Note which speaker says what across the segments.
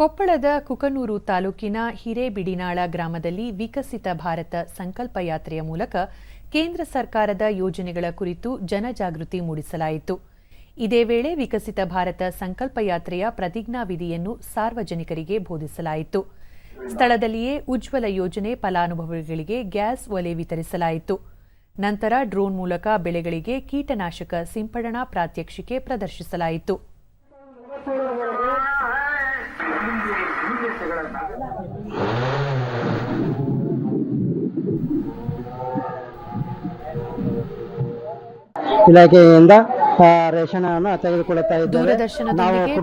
Speaker 1: ಕೊಪ್ಪಳದ ಕುಕನೂರು ತಾಲೂಕಿನ ಹಿರೇಬಿಡಿನಾಳ ಗ್ರಾಮದಲ್ಲಿ ವಿಕಸಿತ ಭಾರತ ಸಂಕಲ್ಪ ಯಾತ್ರೆಯ ಮೂಲಕ ಕೇಂದ್ರ ಸರ್ಕಾರದ ಯೋಜನೆಗಳ ಕುರಿತು ಜನಜಾಗೃತಿ ಮೂಡಿಸಲಾಯಿತು. ಇದೇ ವೇಳೆ ವಿಕಸಿತ ಭಾರತ ಸಂಕಲ್ಪ ಯಾತ್ರೆಯ ಪ್ರತಿಜ್ಞಾವಿಧಿಯನ್ನು ಸಾರ್ವಜನಿಕರಿಗೆ ಬೋಧಿಸಲಾಯಿತು. ಸ್ಥಳದಲ್ಲಿಯೇ ಉಜ್ವಲ ಯೋಜನೆ ಫಲಾನುಭವಿಗಳಿಗೆ ಗ್ಯಾಸ್ ಒಲೆ ವಿತರಿಸಲಾಯಿತು. ನಂತರ ಡ್ರೋನ್ ಮೂಲಕ ಬೆಳೆಗಳಿಗೆ ಕೀಟನಾಶಕ ಸಿಂಪಡಣಾ ಪ್ರಾತ್ಯಕ್ಷಿಕೆ ಪ್ರದರ್ಶಿಸಲಾಯಿತು.
Speaker 2: ಇಲಾಖೆಯಿಂದ ಆ, ರೇಷನ್ ಅನ್ನು ತೆಗೆದುಕೊಳ್ಳುತ್ತಾ ಇದ್ದೇವೆ.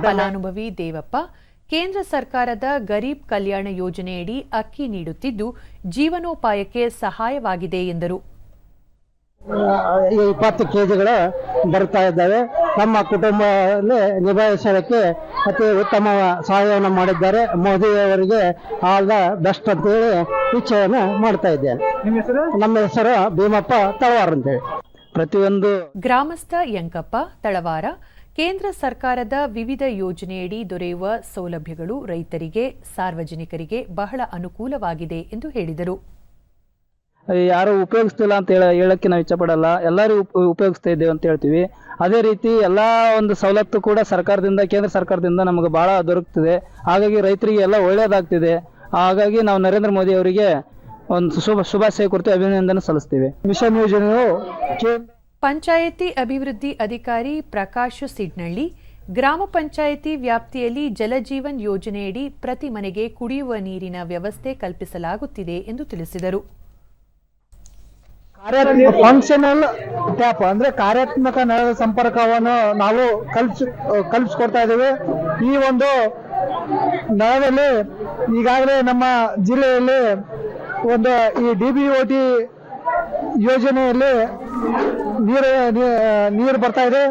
Speaker 1: ಫಲಾನುಭವಿ ದೇವಪ್ಪ ಕೇಂದ್ರ ಸರ್ಕಾರದ ಗರೀಬ್ ಕಲ್ಯಾಣ ಯೋಜನೆಯಡಿ ಅಕ್ಕಿ ನೀಡುತ್ತಿದ್ದು ಜೀವನೋಪಾಯಕ್ಕೆ ಸಹಾಯವಾಗಿದೆ ಎಂದರು.
Speaker 2: ಇಪ್ಪತ್ತು ಕೆಜಿಗಳು ಬರ್ತಾ ಇದ್ದಾವೆ. ನಮ್ಮ ಕುಟುಂಬದಲ್ಲಿ ನಿಭಾಯಿಸೋದಕ್ಕೆ ಅತಿ ಉತ್ತಮ ಸಹಾಯವನ್ನು ಮಾಡಿದ್ದಾರೆ. ಮೋದಿಯವರಿಗೆ ಆಲ್ ದ ಬೆಸ್ಟ್ ಅಂತೇಳಿ ಇಚ್ಛೆಯನ್ನು ಮಾಡ್ತಾ ಇದ್ದೇನೆ. ನಮ್ಮ ಹೆಸರು? ಭೀಮಪ್ಪ ತಳವಾರ ಅಂತೇಳಿ ಪ್ರತಿಯೊಂದು
Speaker 1: ಗ್ರಾಮಸ್ಥ ಯಂಕಪ್ಪ ತಳವಾರ ಕೇಂದ್ರ ಸರ್ಕಾರದ ವಿವಿಧ ಯೋಜನೆಯಡಿ ದೊರೆಯುವ ಸೌಲಭ್ಯಗಳು ರೈತರಿಗೆ ಸಾರ್ವಜನಿಕರಿಗೆ ಬಹಳ ಅನುಕೂಲವಾಗಿದೆ ಎಂದು ಹೇಳಿದರು.
Speaker 3: ಯಾರು ಉಪಯೋಗಿಸ್ತಿಲ್ಲ ಅಂತ ಹೇಳ, ಹೇಳಕ್ಕೆ ನಾವು ಇಚ್ಛಪಡಲ್ಲ. ಎಲ್ಲರೂ ಉಪ, ಉಪಯೋಗಿಸ್ತಾ ಇದ್ದೇವೆ ಅಂತ ಹೇಳ್ತೀವಿ. ಅದೇ ರೀತಿ ಎಲ್ಲ ಒಂದು ಸವಲತ್ತು ಕೂಡ ಸರ್ಕಾರದಿಂದ, ಕೇಂದ್ರ ಸರ್ಕಾರದಿಂದ ನಮಗೆ ಭಾಳ ದೊರಕ್ತಿದೆ. ಹಾಗಾಗಿ ರೈತರಿಗೆ ಎಲ್ಲ ಒಳ್ಳೆಯದಾಗ್ತಿದೆ ಹಾಗಾಗಿ ನಾವು ನರೇಂದ್ರ ಮೋದಿ ಅವರಿಗೆ ಒಂದು ಶುಭ, ಶುಭಾಶಯ ಕುರಿತು ಅಭಿನಂದನೆ ಸಲ್ಲಿಸ್ತೀವಿ.
Speaker 2: ಮಿಷನ್ ಯೋಜನೆಯು
Speaker 1: ಪಂಚಾಯಿತಿ ಅಭಿವೃದ್ಧಿ ಅಧಿಕಾರಿ ಪ್ರಕಾಶ್ ಸಿಡ್ನಳ್ಳಿ, ಗ್ರಾಮ ಪಂಚಾಯಿತಿ ವ್ಯಾಪ್ತಿಯಲ್ಲಿ ಜಲಜೀವನ್ ಯೋಜನೆಯಡಿ ಪ್ರತಿ ಮನೆಗೆ ಕುಡಿಯುವ ನೀರಿನ ವ್ಯವಸ್ಥೆ ಕಲ್ಪಿಸಲಾಗುತ್ತಿದೆ ಎಂದು ತಿಳಿಸಿದರು.
Speaker 2: ಫಂಕ್ಷನಲ್ ಟ್ಯಾಪ್ ಅಂದ್ರೆ ಕಾರ್ಯಾತ್ಮಕ ನಳದ ಸಂಪರ್ಕವನ್ನು ನಾವು ಕಲ್ಪಿಸ್ ಕಲ್ಪಿಸ್ಕೊಡ್ತಾ ಇದ್ದೇವೆ. ಈ ಒಂದು ನಳದಲ್ಲಿ ಈಗಾಗಲೇ ನಮ್ಮ ಜಿಲ್ಲೆಯಲ್ಲಿ ಒಂದು ಈ ಡಿ ಬಿ ಓ ಟಿ ಯೋಜನೆಯಲ್ಲಿ ನೀರು ನೀರು ಬರ್ತಾ ಇದೆ.